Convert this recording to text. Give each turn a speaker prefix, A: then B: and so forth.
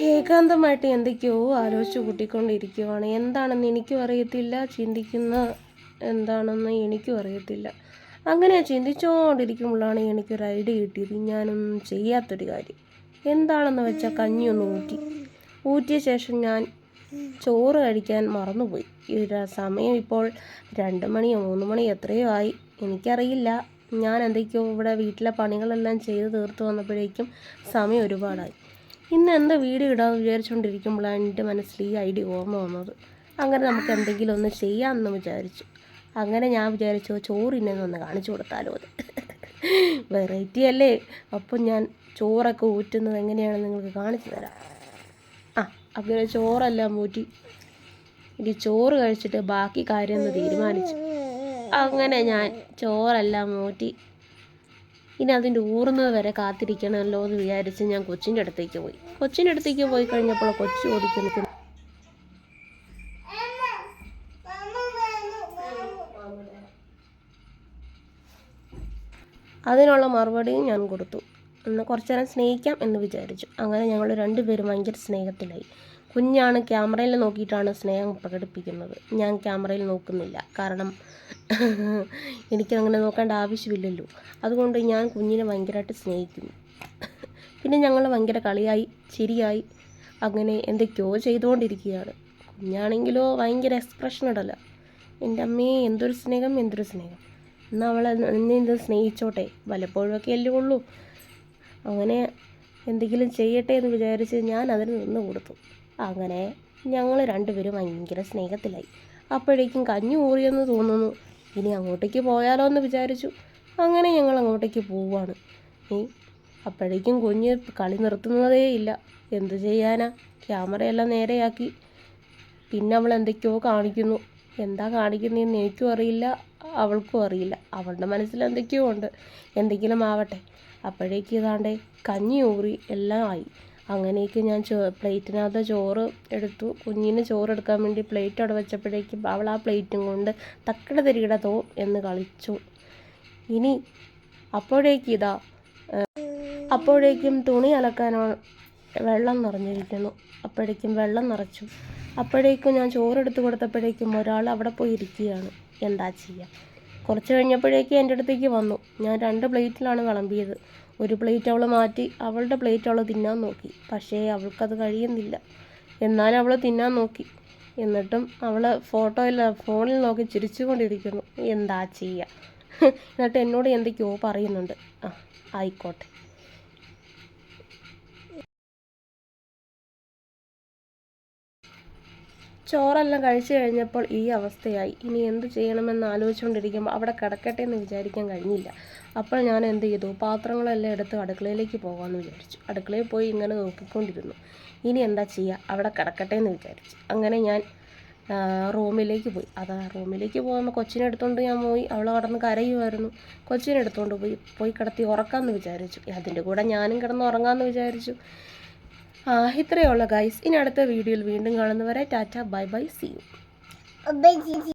A: ഏകാന്തമായിട്ട് എന്തൊക്കെയോ ആലോചിച്ച് കൂട്ടിക്കൊണ്ടിരിക്കുവാണ്. എന്താണെന്ന് എനിക്കും അറിയത്തില്ല. ചിന്തിക്കുന്ന എന്താണെന്ന് എനിക്കും അറിയത്തില്ല. അങ്ങനെ ചിന്തിച്ചുകൊണ്ടിരിക്കുമ്പോഴാണ് എനിക്കൊരു ഐഡിയ കിട്ടിയത്. ഞാനൊന്നും ചെയ്യാത്തൊരു കാര്യം. എന്താണെന്ന് വെച്ചാൽ കഞ്ഞിയൊന്ന് ഊറ്റി. ഊറ്റിയ ശേഷം ഞാൻ ചോറ് കഴിക്കാൻ മറന്നുപോയി. ഈ സമയം ഇപ്പോൾ രണ്ട് മണിയോ മൂന്ന് മണിയോ എത്രയോ ആയി. എനിക്കറിയില്ല. ഞാൻ എന്തൊക്കെയോ ഇവിടെ വീട്ടിലെ പണികളെല്ലാം ചെയ്ത് തീർത്ത് വന്നപ്പോഴേക്കും സമയം ഒരുപാടായി. ഇന്ന് എന്താ വീഡിയോ ഇടാമെന്ന് വിചാരിച്ചുകൊണ്ടിരിക്കുമ്പോഴാണ് എന്റെ മനസ്സിൽ ഈ ഐഡിയ ഓർമ്മ വന്നത്. അങ്ങനെ നമുക്ക് എന്തെങ്കിലും ഒന്ന് ചെയ്യാമെന്ന് വിചാരിച്ചു. അങ്ങനെ ഞാൻ വിചാരിച്ചു ചോറിനെ ഒന്ന് കാണിച്ചു കൊടുത്താലോ അത്? വെറൈറ്റി അല്ലേ? അപ്പം ഞാൻ ചോറൊക്കെ ഊറ്റുന്നത് എങ്ങനെയാണെന്ന് നിങ്ങൾക്ക് കാണിച്ചു തരാം. ആ അങ്ങനെ ചോറെല്ലാം ഊറ്റി. ഇനി ചോറ് കഴിച്ചിട്ട് ബാക്കി കാര്യം ഒന്ന് തീരുമാനിച്ചു. അങ്ങനെ ഞാൻ ചോറെല്ലാം ഊറ്റി. ഇനി അതിന്റെ ഊറുന്നത് വരെ കാത്തിരിക്കണമല്ലോ എന്ന് വിചാരിച്ച് ഞാൻ കൊച്ചിന്റെ അടുത്തേക്ക് പോയി. കൊച്ചിന്റെ അടുത്തേക്ക് പോയി കഴിഞ്ഞപ്പോൾ കൊച്ചു ഓടിക്കുന്നു അതിനുള്ള മറുപടിയും ഞാൻ കൊടുത്തു. എന്നാൽ കുറച്ച് നേരം സ്നേഹിക്കാം എന്ന് വിചാരിച്ചു. അങ്ങനെ ഞങ്ങൾ രണ്ടുപേരും ഭയങ്കര സ്നേഹത്തിലായി. കുഞ്ഞാണ് ക്യാമറയിൽ നോക്കിയിട്ടാണ് സ്നേഹം പ്രകടിപ്പിക്കുന്നത്. ഞാൻ ക്യാമറയിൽ നോക്കുന്നില്ല. കാരണം എനിക്കങ്ങനെ നോക്കേണ്ട ആവശ്യമില്ലല്ലോ. അതുകൊണ്ട് ഞാൻ കുഞ്ഞിനെ ഭയങ്കരമായിട്ട് സ്നേഹിക്കുന്നു. പിന്നെ ഞങ്ങൾ ഭയങ്കര കളിയായി ചിരിയായി അങ്ങനെ എന്തൊക്കെയോ ചെയ്തുകൊണ്ടിരിക്കുകയാണ്. കുഞ്ഞാണെങ്കിലോ ഭയങ്കര എക്സ്പ്രഷൻ ഇടല എന്റെ അമ്മയെ എന്തൊരു സ്നേഹം എന്തൊരു സ്നേഹം. എന്നാൽ അവളെ എന്നെ എന്ത് സ്നേഹിച്ചോട്ടെ. വല്ലപ്പോഴൊക്കെ അല്ലേ ഉള്ളൂ. അങ്ങനെ എന്തെങ്കിലും ചെയ്യട്ടെ എന്ന് വിചാരിച്ച് ഞാൻ അതിന് നിന്ന് കൊടുത്തു. അങ്ങനെ ഞങ്ങൾ രണ്ടുപേരും ഭയങ്കര സ്നേഹത്തിലായി. അപ്പോഴേക്കും കഞ്ഞി ഊറിയെന്ന് തോന്നുന്നു. ഇനി അങ്ങോട്ടേക്ക് പോയാലോ എന്ന് വിചാരിച്ചു. അങ്ങനെ ഞങ്ങൾ അങ്ങോട്ടേക്ക് പോവാണ് ഈ അപ്പോഴേക്കും കുഞ്ഞ് കളി നിർത്തുന്നതേ ഇല്ല. എന്ത് ചെയ്യാനാ? ക്യാമറയെല്ലാം നേരെയാക്കി. പിന്നെ അവൾ എന്തൊക്കെയോ കാണിക്കുന്നു. എന്താ കാണിക്കുന്നതെന്ന് എനിക്കും അറിയില്ല. അവൾക്കും അറിയില്ല. അവളുടെ മനസ്സിൽ എന്തൊക്കെയോ ഉണ്ട്. എന്തെങ്കിലും ആവട്ടെ. അപ്പോഴേക്കും ഇതാണ്ടേ കഞ്ഞി ഊറി എല്ലാം ആയി. അങ്ങനെയൊക്കെ ഞാൻ ചോ പ്ലേറ്റിനകത്ത് ചോറ് എടുത്തു. കുഞ്ഞിന് ചോറ് എടുക്കാൻ വേണ്ടി പ്ലേറ്റ് അവിടെ വെച്ചപ്പോഴേക്കും അവൾ ആ പ്ലേറ്റും കൊണ്ട് തക്കട തിരികട തോ എന്ന് കളിച്ചു. ഇനി അപ്പോഴേക്ക് ഇതാ അപ്പോഴേക്കും തുണി അലക്കാനോ വെള്ളം നിറഞ്ഞിരിക്കുന്നു. അപ്പോഴേക്കും വെള്ളം നിറച്ചു. അപ്പോഴേക്കും ഞാൻ ചോറെടുത്ത് കൊടുത്തപ്പോഴേക്കും ഒരാൾ അവിടെ പോയി ഇരിക്കുകയാണ്. എന്താ ചെയ്യുക കുറച്ച് കഴിഞ്ഞപ്പോഴേക്കും എന്റെ അടുത്തേക്ക് വന്നു. ഞാൻ രണ്ട് പ്ലേറ്റിലാണ് വിളമ്പിയത്. ഒരു പ്ലേറ്റ് അവൾ മാറ്റി അവളുടെ പ്ലേറ്റ് അവൾ തിന്നാൻ നോക്കി. പക്ഷേ അവൾക്കത് കഴിയുന്നില്ല. എന്നാലും അവൾ തിന്നാൻ നോക്കി. എന്നിട്ടും അവൾ ഫോട്ടോയിൽ ഫോണിൽ നോക്കി ചിരിച്ചുകൊണ്ടിരിക്കുന്നു. എന്താ ചെയ്യുക? എന്നിട്ട് എന്നോട് എന്തൊക്കെയോ പറയുന്നുണ്ട്. ആ ആയിക്കോട്ടെ. ചോറെല്ലാം കഴിച്ചു കഴിഞ്ഞപ്പോൾ ഈ അവസ്ഥയായി. ഇനി എന്ത് ചെയ്യണമെന്ന് ആലോചിച്ചുകൊണ്ടിരിക്കുമ്പോൾ അവിടെ കിടക്കട്ടെ എന്ന് വിചാരിക്കാൻ കഴിഞ്ഞില്ല. അപ്പോൾ ഞാൻ എന്ത് ചെയ്തു? പാത്രങ്ങളെല്ലാം എടുത്ത് അടുക്കളയിലേക്ക് പോകാമെന്ന് വിചാരിച്ചു. അടുക്കളയിൽ പോയി ഇങ്ങനെ നോക്കിക്കൊണ്ടിരുന്നു. ഇനി എന്താ ചെയ്യുക? അവിടെ കിടക്കട്ടെ എന്ന് വിചാരിച്ചു. അങ്ങനെ ഞാൻ റൂമിലേക്ക് പോയി. അതാ റൂമിലേക്ക് പോകുമ്പോൾ കൊച്ചിനെ എടുത്തുകൊണ്ട് ഞാൻ പോയി. അവൾ കടന്ന് കരയുമായിരുന്നു. കൊച്ചിനെ എടുത്തുകൊണ്ട് പോയി പോയി കിടത്തി ഉറക്കാമെന്ന് വിചാരിച്ചു. അതിന്റെ കൂടെ ഞാനും കിടന്ന് ഉറങ്ങാമെന്ന് വിചാരിച്ചു. ആ ഇത്രയേ ഉള്ളൂ ഗൈസ് ഇനി അടുത്ത വീഡിയോയിൽ വീണ്ടും കാണുന്നവരെ tata bye bye see you